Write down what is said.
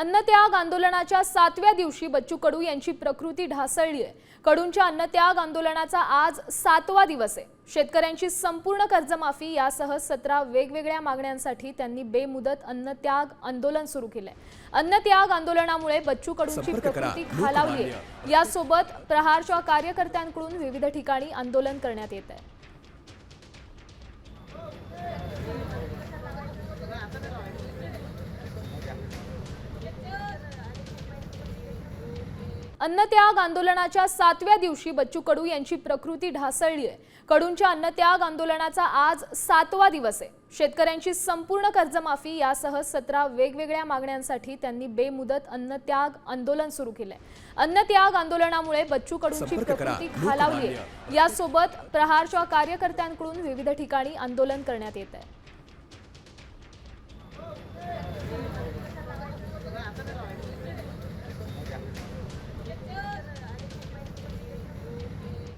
अन्नत्याग आंदोलनाच्या सातव्या दिवशी बच्चू कडू यांची प्रकृती ढासळली आहे कडूंच्या अन्नत्याग आंदोलनाचा आज सातवा दिवस आहे. शेतकऱ्यांची संपूर्ण कर्जमाफी यासह सतरा वेगवेगळ्या मागण्यांसाठी त्यांनी बेमुदत अन्नत्याग आंदोलन सुरू केलंय. अन्नत्याग आंदोलनामुळे बच्चू कडूंची. प्रकृती खालावली आहे यासोबत प्रहारच्या कार्यकर्त्यांकडून विविध ठिकाणी आंदोलन करण्यात येत आहे अन्नत्याग आंदोलनाच्या सातव्या दिवशी बच्चू कडू यांची प्रकृती ढासळली आहे. कडूंच्या अन्नत्याग आंदोलनाचा आज सातवा दिवस आहे. शेतकऱ्यांची संपूर्ण कर्जमाफी यासह सतरा वेगवेगळ्या मागण्यांसाठी त्यांनी बेमुदत अन्नत्याग आंदोलन सुरू केलंय. अन्नत्याग आंदोलनामुळे बच्चू कडूंची. प्रकृती खालावली आहे. यासोबत प्रहारच्या कार्यकर्त्यांकडून विविध ठिकाणी आंदोलन करण्यात येत आहे.